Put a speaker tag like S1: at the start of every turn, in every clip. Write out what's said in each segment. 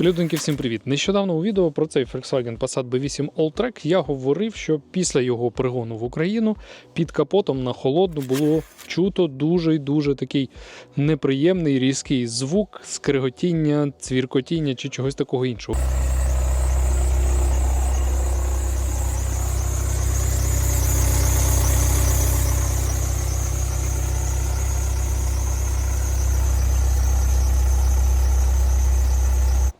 S1: Людоньки, всім привіт! Нещодавно у відео про цей Volkswagen Passat B8 Alltrack я говорив, що після його пригону в Україну під капотом на холодну було чуто дуже й дуже такий неприємний різкий звук, скриготіння, цвіркотіння чи чогось такого іншого.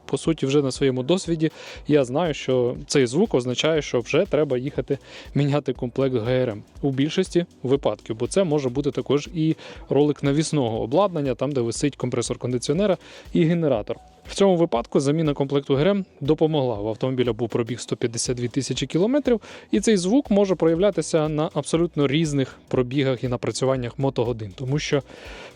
S1: По суті, вже на своєму досвіді я знаю, що цей звук означає, що вже треба їхати міняти комплект ГРМ у більшості випадків, бо це може бути також і ролик навісного обладнання, там де висить компресор кондиціонера і генератор. В цьому випадку заміна комплекту ГРМ допомогла. В автомобіля був пробіг 152 тисячі кілометрів, і цей звук може проявлятися на абсолютно різних пробігах і напрацюваннях мотогодин, тому що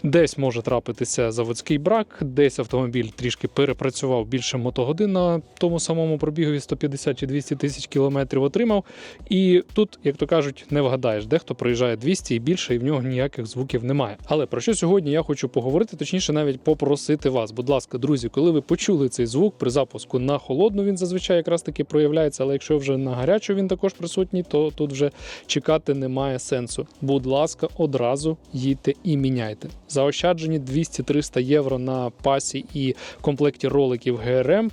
S1: десь може трапитися заводський брак, десь автомобіль трішки перепрацював більше мотогодин на тому самому пробігові 150 чи 200 тисяч кілометрів отримав. І тут, як то кажуть, не вгадаєш, дехто проїжджає 200 і більше, і в нього ніяких звуків немає. Але про що сьогодні я хочу поговорити, точніше, навіть попросити вас. Будь ласка, друзі, коли ви почули цей звук при запуску на холодну, він зазвичай якраз таки проявляється. Але якщо вже на гарячу він також присутній, то тут вже чекати немає сенсу. Будь ласка, одразу їдьте і міняйте. Заощаджені 200-300 євро на пасі і комплекті роликів ГРМ.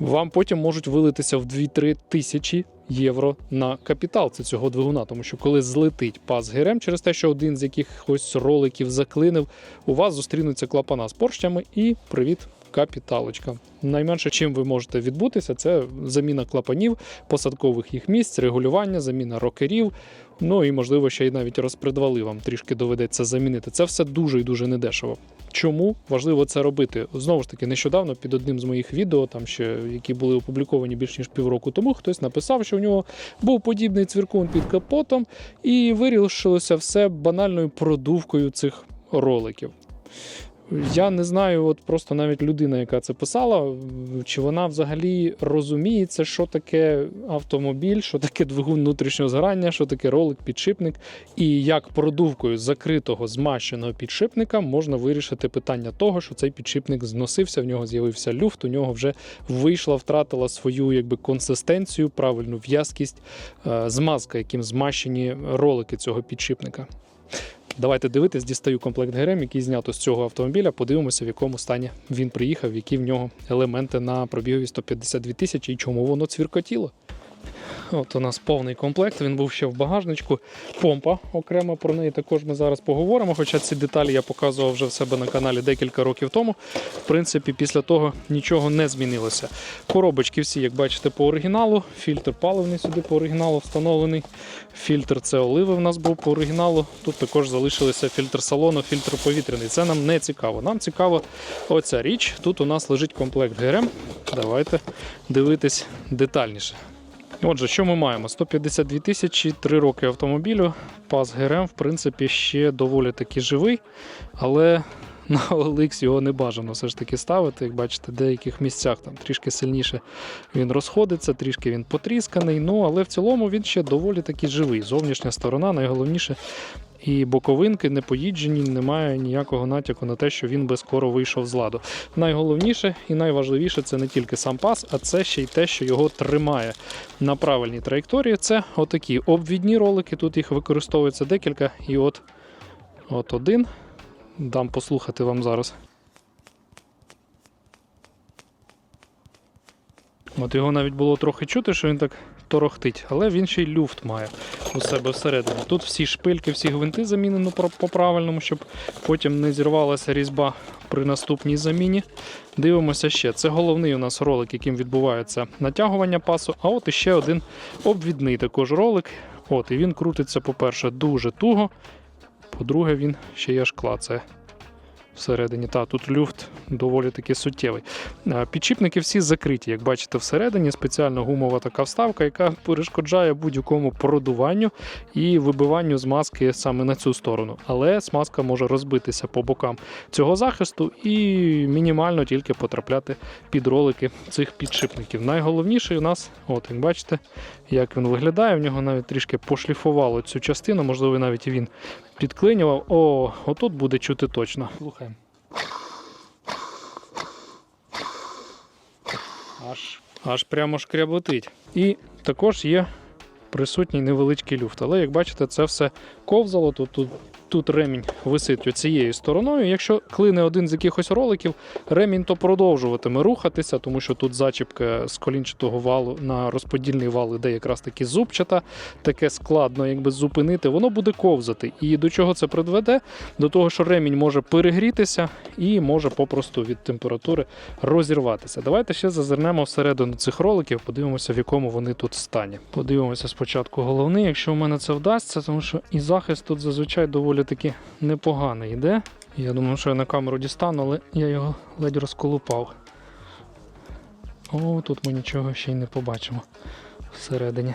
S1: Вам потім можуть вилитися в 2-3 тисячі євро на капітал це цього двигуна. Тому що коли злетить пас ГРМ через те, що один з якихось роликів заклинив, у вас зустрінуться клапана з поршнями і привіт. Капіталочка. Найменше, чим ви можете відбутися, це заміна клапанів, посадкових їх місць, регулювання, заміна рокерів. Ну і можливо ще й навіть розпредвали вам трішки доведеться замінити. Це все дуже і дуже недешево. Чому важливо це робити? Знову ж таки, нещодавно під одним з моїх відео, там ще які були опубліковані більш ніж півроку тому, хтось написав, що в нього був подібний цвіркун під капотом, і вирішилося все банальною продувкою цих роликів. Я не знаю, от просто навіть людина, яка це писала, чи вона взагалі розуміється, що таке автомобіль, що таке двигун внутрішнього згорання, що таке ролик, підшипник, і як продувкою закритого змащеного підшипника можна вирішити питання того, що цей підшипник зносився, в нього з'явився люфт, у нього вже вийшла, втратила свою якби консистенцію, правильну в'язкість, е, змазка, яким змащені ролики цього підшипника. Давайте дивитись, дістаю комплект ГРМ, який знято з цього автомобіля. Подивимося, в якому стані він приїхав, які в нього елементи на пробігові 152 тисячі і чому воно цвіркотіло. От у нас повний комплект, він був ще в багажничку. Помпа окремо про неї також ми зараз поговоримо. Хоча ці деталі я показував вже в себе на каналі декілька років тому. В принципі, після того нічого не змінилося. Коробочки всі, як бачите, по оригіналу. Фільтр паливний сюди по оригіналу встановлений. Фільтр це оливи в нас був по оригіналу. Тут також залишилися фільтр салону, фільтр повітряний. Це нам не цікаво. Нам цікаво оця річ. Тут у нас лежить комплект ГРМ. Давайте дивитись детальніше. Отже, що ми маємо? 152 тисячі, 3 роки автомобілю. Пас ГРМ, в принципі, ще доволі таки живий, але на OLX його не бажано все ж таки ставити. Як бачите, в деяких місцях там трішки сильніше він розходиться, трішки він потрісканий. Ну, але в цілому він ще доволі таки живий. Зовнішня сторона, найголовніше. І боковинки не поїджені, немає ніякого натяку на те, що він би скоро вийшов з ладу. Найголовніше і найважливіше це не тільки сам пас, а це ще й те, що його тримає на правильній траєкторії. Це отакі обвідні ролики. Тут їх використовується декілька. І от, от один. Дам послухати вам зараз. От його навіть було трохи чути, що він так торохтить, але він ще й люфт має у себе всередині. Тут всі шпильки, всі гвинти замінено по-правильному, щоб потім не зірвалася різьба при наступній заміні. Дивимося ще. Це головний у нас ролик, яким відбувається натягування пасу. А от іще один обвідний також ролик. От, і він крутиться, по-перше, дуже туго. По-друге, він ще й аж клацає всередині. Та тут люфт доволі таки суттєвий. Е, Підшипники всі закриті, як бачите, всередині спеціальна гумова така вставка, яка перешкоджає будь-якому продуванню і вибиванню змазки саме на цю сторону. Але смазка може розбитися по бокам цього захисту і мінімально тільки потрапляти під ролики цих підшипників. Найголовніший у нас, от як бачите, як він виглядає. В нього навіть трішки пошліфувало цю частину, можливо, навіть він підклинював. О, отут буде чути точно. Слухаємо. аж, аж прямо шкряботить. І також є присутній невеличкий люфт. Але як бачите, це все ковзало. Тут, тут, тут ремінь висить цією стороною. Якщо клине один з якихось роликів, ремінь то продовжуватиме рухатися, тому що тут зачіпка з колінчатого валу на розподільний вал іде якраз таки зубчата, таке складно якби зупинити, воно буде ковзати. І до чого це приведе? До того, що ремінь може перегрітися і може попросту від температури розірватися. Давайте ще зазирнемо всередину цих роликів, подивимося, в якому вони тут стані. Подивимося спочатку головний, якщо в мене це вдасться, тому що і захист тут зазвичай доволі таки непоганий йде. Я думаю, що я на камеру дістану, але я його ледь розколупав. О, тут ми нічого ще й не побачимо всередині.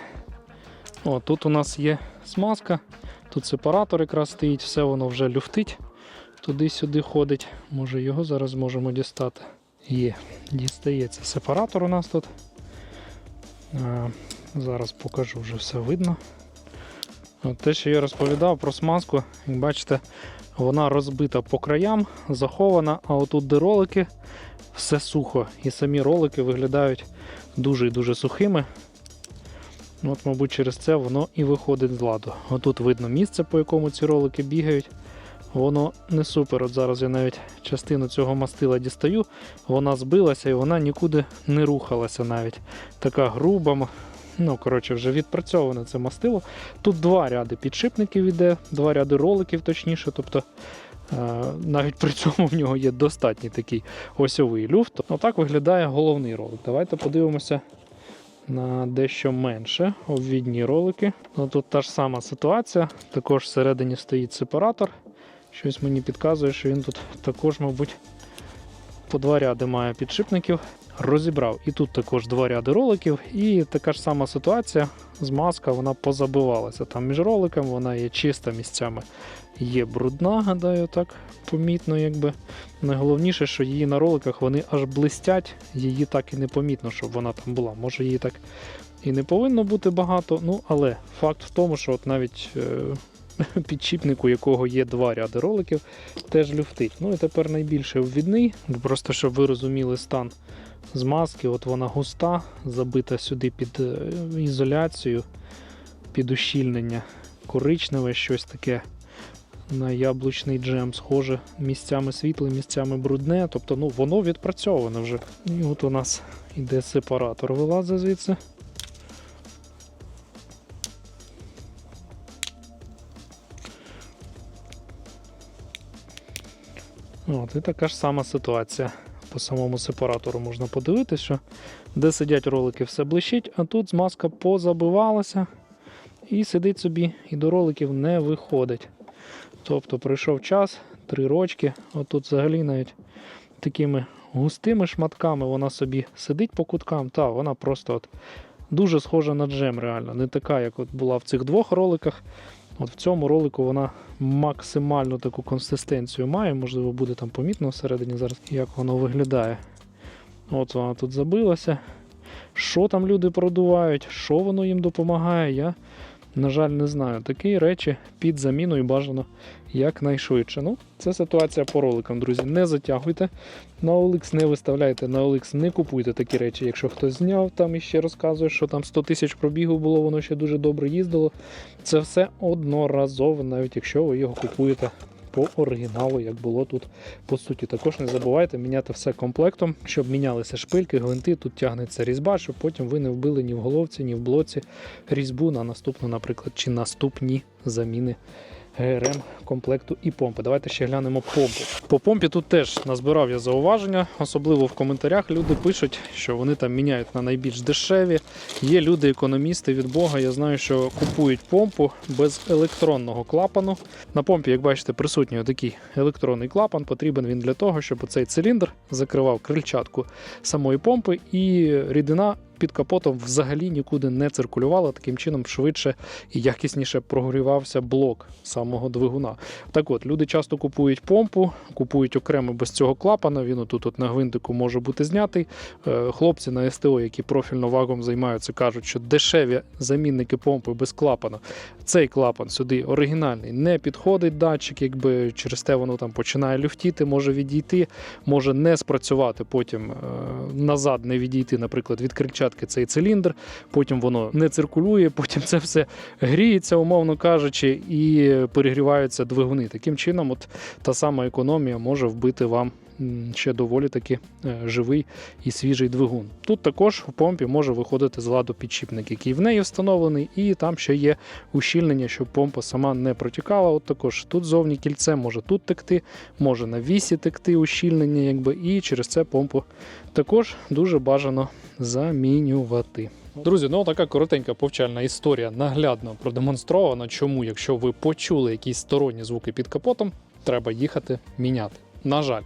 S1: О, тут у нас є смазка, тут сепаратор якраз стоїть, все воно вже люфтить, туди-сюди ходить. Може його зараз зможемо дістати. Є, дістається сепаратор у нас тут. Зараз покажу, вже все видно. От те, що я розповідав про смазку, як бачите, вона розбита по краям, захована, а отут, де ролики, все сухо. І самі ролики виглядають дуже і дуже сухими. От, мабуть, через це воно і виходить з ладу. Отут видно місце, по якому ці ролики бігають. Воно не супер. От зараз я навіть частину цього мастила дістаю, вона збилася і вона нікуди не рухалася навіть. Така груба, ну, коротше, вже відпрацьоване це мастило. Тут два ряди підшипників іде, два ряди роликів, точніше. Тобто е, навіть при цьому в нього є достатній такий осьовий люфт. Отак виглядає головний ролик. Давайте подивимося на дещо менше обвідні ролики. Ну, тут та ж сама ситуація. Також всередині стоїть сепаратор. Щось мені підказує, що він тут також, мабуть, по два ряди має підшипників. Розібрав. І тут також два ряди роликів. І така ж сама ситуація. Змазка вона позабивалася. Там між роликами вона є чиста місцями. Є брудна, гадаю, так помітно, якби. Найголовніше, що її на роликах вони аж блистять, її так і не помітно, щоб вона там була. Може її так і не повинно бути багато, ну але факт в тому, що от навіть е, підшипник, у якого є два ряди роликів, теж люфтить. Ну і тепер найбільше ввідний, просто щоб ви розуміли стан змазки, от вона густа, забита сюди під е, ізоляцію, під ущільнення, коричневе, щось таке на яблучний джем схоже місцями світле, місцями брудне. Тобто ну, воно відпрацьоване вже. І от у нас іде сепаратор, вилазить звідси. От, і така ж сама ситуація. По самому сепаратору можна подивитися, що де сидять ролики, все блищить, а тут змазка позабивалася і сидить собі, і до роликів не виходить. Тобто пройшов час, три рочки, отут взагалі навіть такими густими шматками вона собі сидить по куткам, та вона просто от дуже схожа на джем, реально. Не така, як от була в цих двох роликах. От в цьому ролику вона максимальну таку консистенцію має, можливо, буде там помітно всередині зараз, як воно виглядає. От вона тут забилася. Що там люди продувають, що воно їм допомагає, я, на жаль, не знаю. Такі речі під заміну і бажано якнайшвидше. Ну, це ситуація по роликам, друзі. Не затягуйте. На OLX не виставляйте, на OLX не купуйте такі речі. Якщо хтось зняв там і ще розказує, що там 100 тисяч пробігу було, воно ще дуже добре їздило. Це все одноразово, навіть якщо ви його купуєте по оригіналу, як було тут по суті. Також не забувайте міняти все комплектом, щоб мінялися шпильки, гвинти. Тут тягнеться різьба, щоб потім ви не вбили ні в головці, ні в блоці різьбу на наступну, наприклад, чи наступні заміни. ГРМ комплекту і помпи. Давайте ще глянемо помпу. По помпі тут теж назбирав я зауваження, особливо в коментарях люди пишуть, що вони там міняють на найбільш дешеві. Є люди-економісти від Бога. Я знаю, що купують помпу без електронного клапану. На помпі, як бачите, присутній такий електронний клапан. Потрібен він для того, щоб цей циліндр закривав крильчатку самої помпи, і рідина під капотом взагалі нікуди не циркулювало. Таким чином швидше і якісніше прогрівався блок самого двигуна. Так от, люди часто купують помпу, купують окремо без цього клапана. Він отут от на гвинтику може бути знятий. Е, Хлопці на СТО, які профільно вагом займаються, кажуть, що дешеві замінники помпи без клапана. Цей клапан сюди оригінальний не підходить датчик, якби через те воно там починає люфтіти, може відійти, може не спрацювати потім е, назад, не відійти, наприклад, від крильчатки цей циліндр, потім воно не циркулює, потім це все гріється, умовно кажучи, і перегріваються двигуни. Таким чином, от та сама економія може вбити вам ще доволі таки е, живий і свіжий двигун. Тут також в помпі може виходити з ладу підшипник, який в неї встановлений, і там ще є ущільнення, щоб помпа сама не протікала. От також тут зовні кільце може тут текти, може на вісі текти ущільнення, якби, і через це помпу також дуже бажано замінювати. Друзі, ну така коротенька повчальна історія наглядно продемонстрована, чому, якщо ви почули якісь сторонні звуки під капотом, треба їхати міняти. На жаль,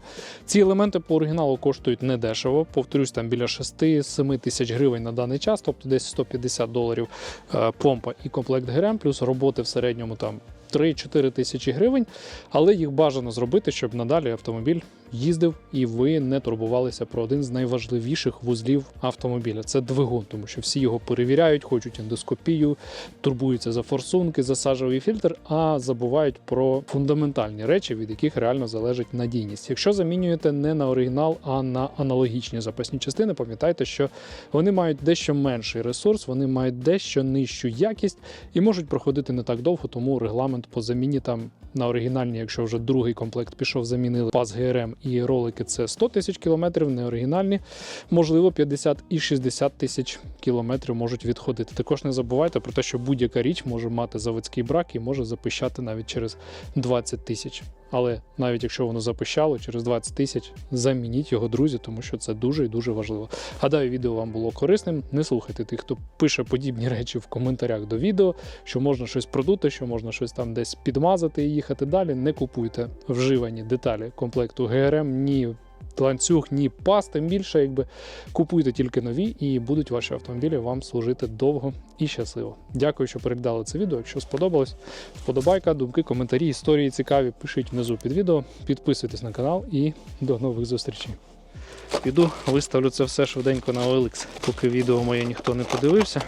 S1: ці елементи по оригіналу коштують недешево. Повторюсь, там біля 6-7 тисяч гривень на даний час, тобто десь 150 доларів е, помпа і комплект ГРМ, плюс роботи в середньому там 3-4 тисячі гривень. Але їх бажано зробити, щоб надалі автомобіль їздив і ви не турбувалися про один з найважливіших вузлів автомобіля. Це двигун, тому що всі його перевіряють, хочуть ендоскопію, турбуються за форсунки, за сажовий фільтр, а забувають про фундаментальні речі, від яких реально залежить надійність. Якщо замінюєте не на оригінал, а на аналогічні запасні частини, пам'ятайте, що вони мають дещо менший ресурс, вони мають дещо нижчу якість і можуть проходити не так довго, тому регламент по заміні там на оригінальні, якщо вже другий комплект пішов, замінили пас ГРМ і ролики, це 100 тисяч кілометрів, не оригінальні, можливо, 50 і 60 тисяч кілометрів можуть відходити. Також не забувайте про те, що будь-яка річ може мати заводський брак і може запищати навіть через 20 тисяч. Але навіть якщо воно запищало через 20 тисяч, замініть його, друзі, тому що це дуже і дуже важливо. Гадаю, відео вам було корисним. Не слухайте тих, хто пише подібні речі в коментарях до відео, що можна щось продути, що можна щось там десь підмазати і їхати далі. Не купуйте вживані деталі комплекту ГРМ, ні ланцюг, ні пас, тим більше, якби купуйте тільки нові, і будуть ваші автомобілі вам служити довго і щасливо. Дякую, що переглядали це відео. Якщо сподобалось, вподобайка, думки, коментарі, історії цікаві, пишіть внизу під відео, підписуйтесь на канал і до нових зустрічей. Піду, виставлю це все швиденько на OLX, поки відео моє ніхто не подивився.